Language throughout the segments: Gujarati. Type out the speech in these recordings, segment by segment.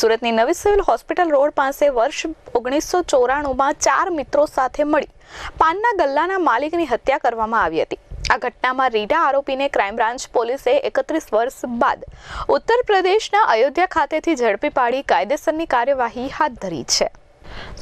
સુરતની નવી સિવિલ હોસ્પિટલ રોડ પાસે વર્ષ ઓગણીસો ચોરાણુંમાં ચાર મિત્રો સાથે મળી પાનના ગલ્લાના માલિકની હત્યા કરવામાં આવી હતી. આ ઘટનામાં રીઢા આરોપીને ક્રાઇમ બ્રાન્ચ પોલીસે એકત્રીસ વર્ષ બાદ ઉત્તર પ્રદેશના અયોધ્યા ખાતેથી ઝડપી પાડી કાયદેસરની કાર્યવાહી હાથ ધરી છે.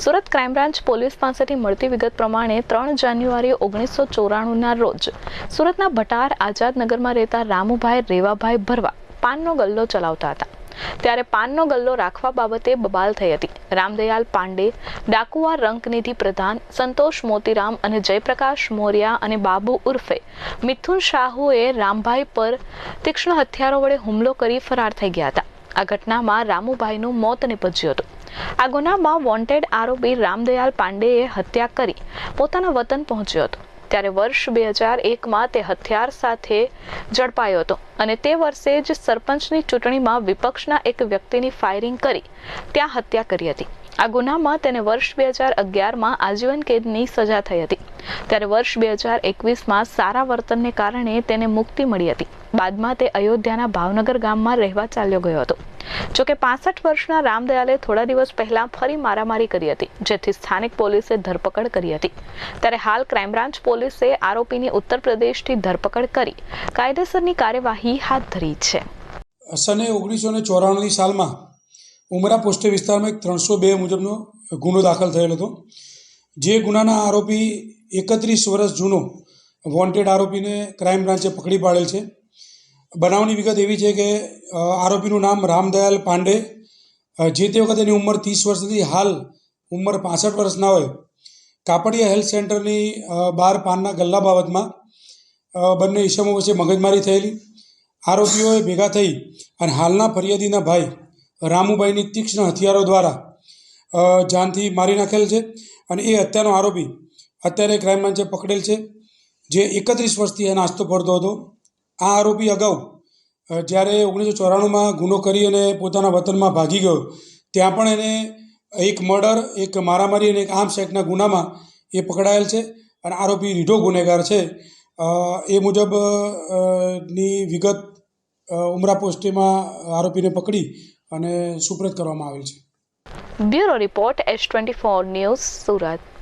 સુરત ક્રાઇમ બ્રાન્ચ પોલીસ પાસેથી મળતી વિગત પ્રમાણે ત્રણ જાન્યુઆરી ઓગણીસો ચોરાણુંના રોજ સુરતના ભટાર આઝાદનગરમાં રહેતા રામુભાઈ રેવાભાઈ ભરવા પાનનો ગલ્લો ચલાવતા હતા. ત્યારે પાનનો ગલ્લો રાખવા બાબતે બબાલ થઈ હતી. રામદયાલ પાંડે, ડાકુઆ રંકનિધિ પ્રધાન સંતોષ મોતીરામ અને જયપ્રકાશ મોર્યા અને બાબુ ઉર્ફે મિથુન શાહુએ રામભાઈ પર તીક્ષ્ણ હથિયારો વડે હુમલો કરી ફરાર થઈ ગયા હતા. આ ઘટનામાં રામુભાઈનું મોત નીપજ્યું હતું. આ ગુનામાં વોન્ટેડ આરોપી રામદયાલ પાંડેએ હત્યા કરી પોતાના વતન પહોંચ્યો હતો. ત્યારે વર્ષ બે હજાર એકમાં તે હથિયાર સાથે ઝડપાયો હતો અને તે વર્ષે જ સરપંચની ચૂંટણીમાં વિપક્ષના એક વ્યક્તિની ફાયરિંગ કરી, ત્યાં હત્યા કરી હતી. આ ગુનામાં તેને વર્ષ બે હજાર અગિયારમાં આજીવન કેદની સજા થઈ હતી. ત્યારે વર્ષ બે હજાર એકવીસમાં સારા વર્તનને કારણે તેને મુક્તિ મળી હતી. બાદમાં તે અયોધ્યાના ભાવનગર ગામમાં રહેવા ચાલ્યો ગયો હતો. જોકે પાસઠ વર્ષના રામદયાલે થોડા દિવસ પહેલા ફરી મારામારી કરી હતી, જેથી સ્થાનિક પોલીસે ધરપકડ કરી હતી. ત્યારે હાલ ક્રાઇમ બ્રાન્ચ પોલીસે આરોપીની ઉત્તર પ્રદેશથી ધરપકડ કરી કાયદેસરની કાર્યવાહી હાથ ધરી છે. સને ઓગણીસો ને ચોરાણુંની સાલમાં ઉમરા પોસ્ટે વિસ્તારમાં એક ત્રણસો બે મુજબનો ગુનો દાખલ થયેલ હતો. જે ગુનાના આરોપી એકત્રીસ વર્ષ જૂનો વોન્ટેડ આરોપીને ક્રાઇમ બ્રાન્ચે પકડી પાડેલ છે. બનાવની વિગત એવી છે કે આરોપીનું નામ રામદયાલ પાંડે જે તે વખતે એની ઉંમર ત્રીસ વર્ષથી હાલ ઉંમર પાસઠ વર્ષના હોય. કાપડિયા હેલ્થ સેન્ટરની બહાર પાનના ગલ્લા બાબતમાં બંને ઈસમો વચ્ચે મગજમારી થયેલી. આરોપીઓએ ભેગા થઈ અને હાલના ફરિયાદીના ભાઈ રામુભાઈની તીક્ષ્ણ હથિયારો દ્વારા જાનથી મારી નાખેલ છે અને એ હત્યાનો આરોપી અત્યારે ક્રાઇમ બ્રાન્ચે પકડેલ છે, જે એકત્રીસ વર્ષથી એ નાસ્તો ફરતો હતો. આ આરોપી અગાઉ જ્યારે ઓગણીસો ચોરાણુંમાં ગુનો કરી અને પોતાના વતનમાં ભાગી ગયો, ત્યાં પણ એને એક મર્ડર, એક મારામારી અને એક આર્મ્સ એક્ટના ગુનામાં એ પકડાયેલ છે અને આરોપી રીઢો ગુનેગાર છે. એ મુજબની વિગત ઉમરા પોસ્ટેમાં આરોપીને પકડી અને સુપ્રત કરવામાં આવેલ છે. Bureau report S twenty four news Surat.